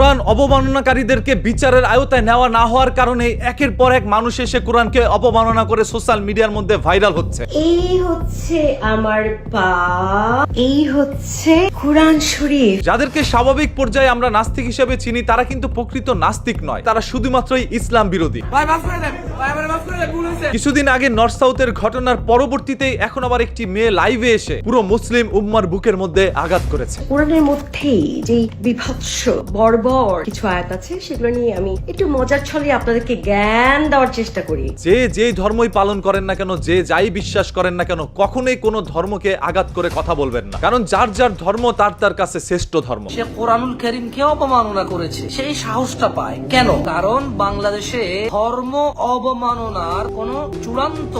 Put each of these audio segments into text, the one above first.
কোরআন অবমাননাকারীদেরকে বিচারের আয়তায় নেওয়া না হওয়ার কারণে একের পর এক মানুষ এসে কোরআনকে অবমাননা করে সোশ্যাল মিডিয়ার মধ্যে ভাইরাল হচ্ছে। এই হচ্ছে আমার পা এই হচ্ছে কোরআন শরীফ। যাদেরকে স্বাভাবিক পর্যায়ে আমরা নাস্তিক হিসেবে চিনি তারা কিন্তু প্রকৃত নাস্তিক নয়। তারা শুধুমাত্রই ইসলাম বিরোধী। ভাই মাফ করে দেন। ভাই আমার মাফ করে দেন ভুল হয়েছে। কিছুদিন আগে নর্থ সাউথের ঘটনার পরবর্তীতেই এখন আবার একটি মেয়ে লাইভে এসে পুরো মুসলিম উম্মার বুকের মধ্যে আঘাত করেছে। কোরআনের মধ্যেই যে বিভৎস বর্বর কিছু আয়াত আছে সেগুলো নিয়ে আমি একটু মজার ছলে আপনাদেরকে জ্ঞান দেওয়ার চেষ্টা করি। যে যেই ধর্মই পালন করেন না কেন যে যাই বিশ্বাস করেন না কেন কখনোই কোনো ধর্মকে আঘাত করে কথা বলবেন না। কারণ যার যার ধর্ম তার তার কাছে শ্রেষ্ঠ ধর্ম। সে কোরআনুল করিমকে অপমাননা করেছে সেই সাহসটা পায়। কেন? কারণ বাংলাদেশে ধর্ম অবমাননার কোনো চূড়ান্ত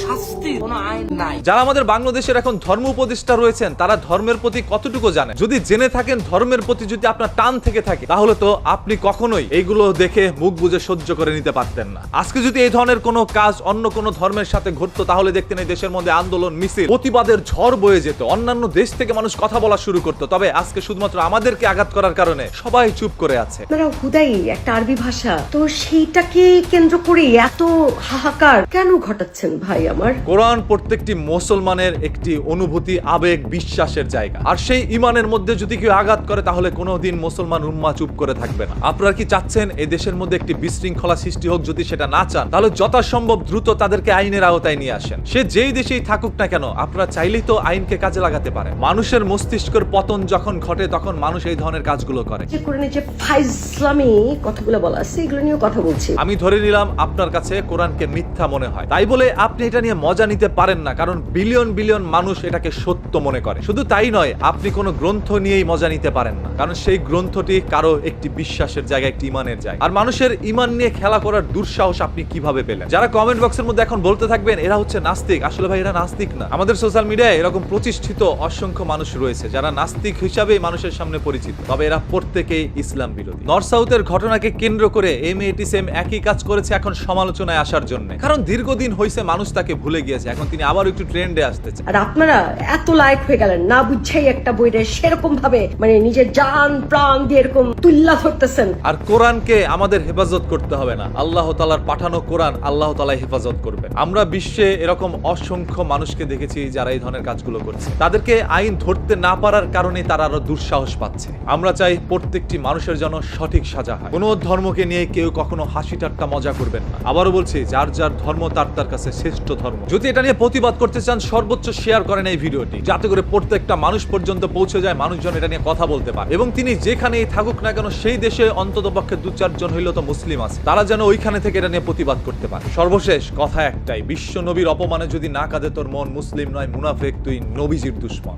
শাস্তি কোনো আইন নাই। যারা আমাদের বাংলাদেশের এখন ধর্ম উপদেষ্টা রয়েছেন তারা ধর্মের প্রতি কতটুকু জানে যদি জেনে থাকেন ধর্মের প্রতি যদি আপনার টান থেকে থাকে তাহলে তো আপনি কখনোই এইগুলো দেখে মুখ বুজে সহ্য করে নিতে পারতেন না। আজকে যদি এই ধরনের কোনো কাজ অন্য কোনো ধর্মের সাথে ঘটতো তাহলে দেখতেন এই দেশের মধ্যে আন্দোলন মিছিল প্রতিবাদের ঝড় বয়ে যেত অন্যান্য দেশ থেকে মানুষ কথা বলা শুরু করতো। তবে আজকে শুধুমাত্র আমাদেরকে আঘাত করার কারণে সবাই চুপ করে আছে। হুদাই একটা আরবি ভাষা তো সেইটাকে কেন্দ্র করে এত হাহাকার কেন ঘটাচ্ছেন ভাই আমার? কোরআন প্রত্যেকটি মুসলমানের একটি অনুভূতি আবেগ বিশ্বাসের জায়গা। আর সেই ইমানের মধ্যে যদি কেউ আঘাত করে তাহলে কোনোদিন মুসলমান উম্মা চুপ করে থাকবে না আপনারা কি চাচ্ছেন এই দেশের মধ্যে একটি বিশৃঙ্খলা সৃষ্টি হোক যদি সেটা না চান? তাহলে যথাসম্ভব দ্রুত তাদেরকে আইনের আওতায় নিয়ে আসেন। সে যেই দেশেই থাকুক না কেন আপনারা চাইলেই তো আইনকে কাজে লাগাতে পারে মানুষের মস্তিষ্কের পতন যখন ঘটে তখন মানুষ এই ধরনের কাজগুলো করে। যে কোরআনে যে ফাইজলামি কথাগুলো বলা আছে এগুলো নিয়েও কথা বলছি। আমি ধরে নিলাম আপনার কাছে কোরআনকে মিথ্যা মনে হয়। তাই বলে আপনি এটা নিয়ে মজা নিতে পারেন না কারণ বিলিয়ন বিলিয়ন মানুষ এটাকে সত্য মনে করে। শুধু তাই নয় আপনি কোনো গ্রন্থ নিয়েই মজা নিতে পারেন না কারণ সেই গ্রন্থটি কারও একটি বিশ্বাসের জায়গা, একটি ইমানের জায়গা। আর মানুষের ইমান নিয়ে খেলা করার দুঃসাহস আপনি কীভাবে পেলেন? যারা কমেন্ট বক্সের মধ্যে এখন বলতে থাকবেন, এরা হচ্ছে নাস্তিক। আসলে ভাই, এরা নাস্তিক না। আমাদের সোশ্যাল মিডিয়ায় এরকম প্রতিষ্ঠিত অসংখ্য মানুষ রয়েছে, যারা নাস্তিক হিসাবেই মানুষের সামনে পরিচিত। তবে এরা প্রত্যেকেই ইসলাম বিরোধী। নর্থ সাউথের ঘটনাকে কেন্দ্র করে এম এটি সেম একই কাজ করেছে এখন সমালোচনায় আসার জন্য। কারণ দীর্ঘদিন হয়েছে মানুষ তাকে ভুলে গিয়েছে, এখন তিনি আবার একটু ট্রেন্ডে আসতেছে আর আপনারা এত লাইক হয়ে গেলেন, না বুঝছেই একটা বইটা সেরকম ভাবে মানে নিজের জান, প্রাণ দিয়ে এরকম তুল্লা ধরতেছেন। আর কোরআনকে আমাদের হেফাজত করতে হবে না। আল্লাহ তালার পাঠানো কোরআন আল্লাহ তালা হেফাজত করবেন আমরা বিশ্বে এরকম অসংখ্য মানুষকে দেখেছি যারা এই ধরনের কাজগুলো করছে। তাদেরকে আইন ধরতে না পারার কারণে তারা আরও দুঃসাহস পাচ্ছে। আমরা চাই প্রত্যেকটি মানুষের জন্য সঠিক সাজা হয়। কোনো ধর্মকে নিয়ে কেউ কখনো হাসি ঠাট্টা মজা করবেন না। আবারও বলছি, যার যার ধর্ম, তার তার কাছে শ্রেষ্ঠ ধর্ম। যদি এটা নিয়ে প্রতিবাদ করতে চান, সর্বোচ্চ শেয়ার করেন এই ভিডিওটি। যাতে করে প্রত্যেকটা মানুষ পর্যন্ত পৌঁছে যায়, মানুষজন এটা নিয়ে কথা বলতে পারে। এবং তিনি যেখানেই থাকুক না কেন সেই দেশে অন্তত পক্ষে দু চারজন হইলেও তো মুসলিম আছে। তারা যেন ওইখানে থেকে এটা নিয়ে প্রতিবাদ করতে পারে। সর্বশেষ কথা একটাই, বিশ্ব নবীর অপমানে যদি না কাঁদে তোর মন মুসলিম নয়, মুনাফেক তুই নবীজির দুশ্মন।